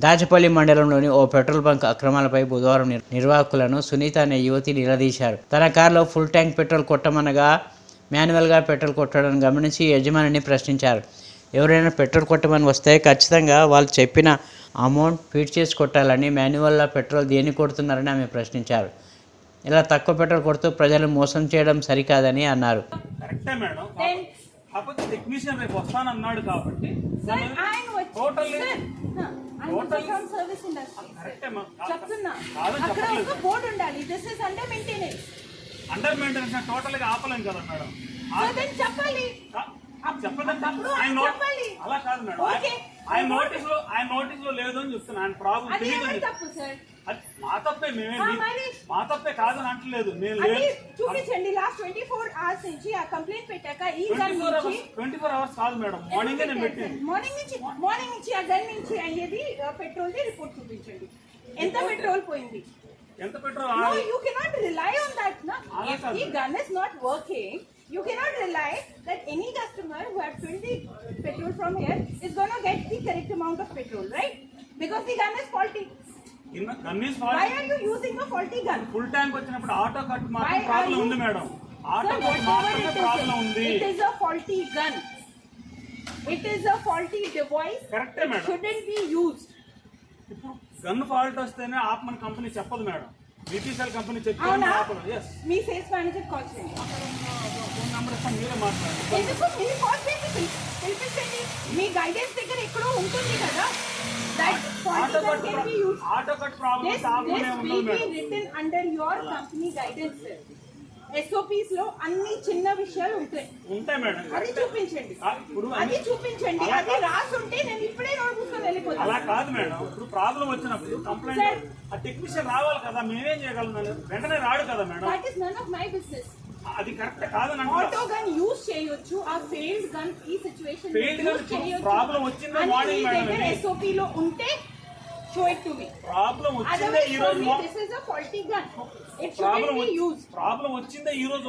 దాచపల్లి మండలంలోని ఓ petrol bunk అక్రమాలపై బుధవారం నిర్- నిర్వాహకులను సునీత అనే యువతి నిలదీశారు. తన కారులో ఫుల్ ట్యాంక్ పెట్రోల్ కొట్టమనగా మాన్యువల్గా పెట్రోల్ కొట్టడం గమనించి యజమానిని ప్రశ్నించారు. ఎవరైనా పెట్రోల్ కొట్టమని వస్తే ఖచ్చితంగా వాళ్ళు చెప్పిన అమౌంట్ ఫీడ్ చేసి కొట్టాలని మాన్యువల్లో పెట్రోల్ దేన్ని కొడుతున్నారని ఆమె ప్రశ్నించారు. ఇలా తక్కువ పెట్రోల్ కొడుతూ ప్రజలు మోసం చేయడం సరికాదని అన్నారు. టెక్నీషియన్ రేపు వస్తానన్నాడు కాబట్టి సార్ సర్వీస్ ఇండస్ట్రీ బోర్డు ఉండాలి. This is under maintenance under maintenance టోటల్గా ఆపలేం కదా మేడం. చెప్పాలి. అలా కాదు మేడం. ఓకే. ఆయన నోటీస్లో ఆయన నోటీస్లో లేదు అని చెప్తున్నా. ఆయన ప్రాబ్లం తప్పు అది మా తప్పే కాదని అంటలేదు నేను చూపించండి లాస్ట్ ట్వంటీ ఫోర్ అవర్స్ నుంచి ఆ కంప్లైంట్ పెట్టాక ఈ గన్ నుంచి ట్వంటీ ఫోర్ అవర్స్ కాదు మేడం మార్నింగ్ నేను పెట్టింది మార్నింగ్ నుంచి మార్నింగ్ నుంచి ఆ గన్ నుంచి అయ్యేది పెట్రోల్ ది రిపోర్ట్ చూపించండి ఎంత పెట్రోల్ పోయింది ఎంత petrol rely on that. No? Ala If kaadu. the gun is not working, you cannot rely that any customer who had filled the petrol from here is going to get the correct amount of petrol, right? Because the gun is faulty. Full tank వచ్చినప్పుడు auto cut మాత్రం problem ఉంది madam. Auto cut మాత్రమే problem ఉంది. madam. shouldn't be used. ఇప్పుడు gun fault వస్తేనే ఆపమని company చెప్పదు madam. BPCL company ఎస్ మీ సేల్స్ మేనేజర్ కాల్ చేయండి. ఫోన్ నెంబర్ ఇస్తాను మీరే మాట్లాడండి. ఎందుకు? మీరు కాల్ చేసి పిలి- పిలిపించండి మీ గైడెన్స్ దగ్గర ఎక్కడో ఉంటుంది కదా. Auto cut auto cut problem madam. Written under your company guidance ఎస్ఓపిస్లో అన్ని చిన్న విషయాలు ఉంటాయి. ఉంటాయి మేడం. అది చూపించండి. అది చూపించండి. అది రాసుంటే నేను ఇప్పుడే నోట్ పుస్తకం అలా కాదు మేడం. ఇప్పుడు ప్రాబ్లం వచ్చినప్పుడు కంప్లైంట్ ఆ టెక్నీషియన్ రావాలి కదా మేమేం చేయగలం మేడం? వెంటనే రాడు కదా madam. That is none of my business అది కరెక్ట్ కాదని ఆటో గన్ యూజ్ చేయొచ్చు ఆ ఫెయిల్డ్ గన్ ఈ సిచువేషన్ Failed gun problem వచ్చిందే madam, ఇది. ఎస్ఓపి లో ఉంటే show it to me problem వచ్చిందే Otherwise, ఈ for రోజు me, this is a faulty gun. It shouldn't be used. Problem వచ్చిందే ఈ రోజు